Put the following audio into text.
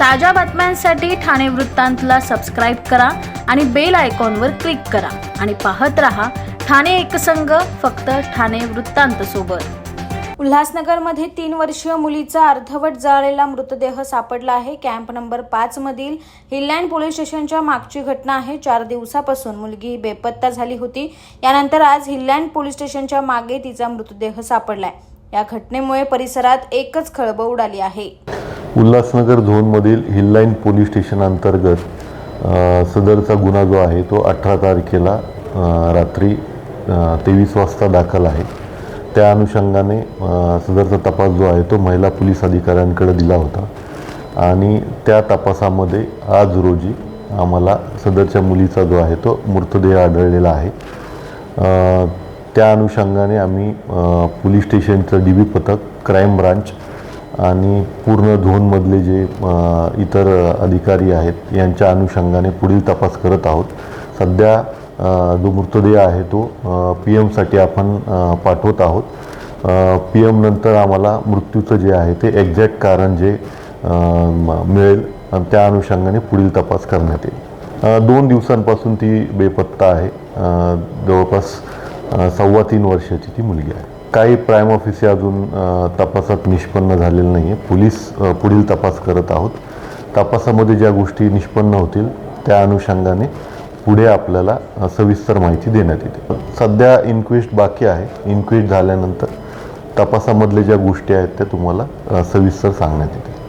ताज्या बातम्यांसाठी ठाणे वृत्तांतला सबस्क्राईब करा आणि बेल आयकॉनवर क्लिक करा. आणि पाहत रहा ठाणे एकसंघ फक्त ठाणे वृत्तांत सोबत. उल्हासनगरमध्ये तीन वर्षीय मुलीचा अर्धवट जळालेला मृतदेह सापडला आहे. कॅम्प नंबर पाच मधील हिलँड पोलीस स्टेशनच्या मागची घटना आहे. चार दिवसापासून मुलगी बेपत्ता झाली होती. यानंतर आज हिलँड पोलीस स्टेशनच्या मागे तिचा मृतदेह सापडलाय. या घटनेमुळे परिसरात एकच खळबळ उडाली आहे. उल्हासनगर झोनमधील हिललाईन पोलीस स्टेशन अंतर्गत सदरचा गुन्हा जो आहे तो अठरा तारखेला रात्री तेवीस वाजता दाखल आहे. त्या अनुषंगाने सदरचा तपास जो आहे तो महिला पोलीस अधिकाऱ्यांकडे दिला होता आणि त्या तपासामध्ये आज रोजी आम्हाला सदरच्या मुलीचा जो आहे तो मृतदेह आढळलेला आहे. त्या अनुषंगाने आम्ही पोलीस स्टेशनचं डी बी पथक क्राईम ब्रांच आणि पूर्ण झोनमधले जे इतर अधिकारी आहेत यांच्या अनुषंगाने पुढील तपास करत आहोत. सध्या जो मृतदेह आहे तो पी एमसाठी आपण पाठवत आहोत. पी एम नंतर आम्हाला मृत्यूचं जे आहे ते एक्झॅक्ट कारण जे मिळेल आणि त्या अनुषंगाने पुढील तपास करण्यात येईल. दोन दिवसांपासून ती बेपत्ता आहे. जवळपास सव्वा तीन वर्षाची ती मुलगी आहे. काही प्राईम ऑफिसे अजून तपासात निष्पन्न झालेलं नाही आहे पोलीस पुढील तपास करत आहोत. तपासामध्ये ज्या गोष्टी निष्पन्न होतील त्या अनुषंगाने पुढे आपल्याला सविस्तर माहिती देण्यात येते. सध्या इन्क्वेस्ट बाकी आहे. इन्क्वेस्ट झाल्यानंतर तपासामधले ज्या गोष्टी आहेत त्या तुम्हाला सविस्तर सांगण्यात येते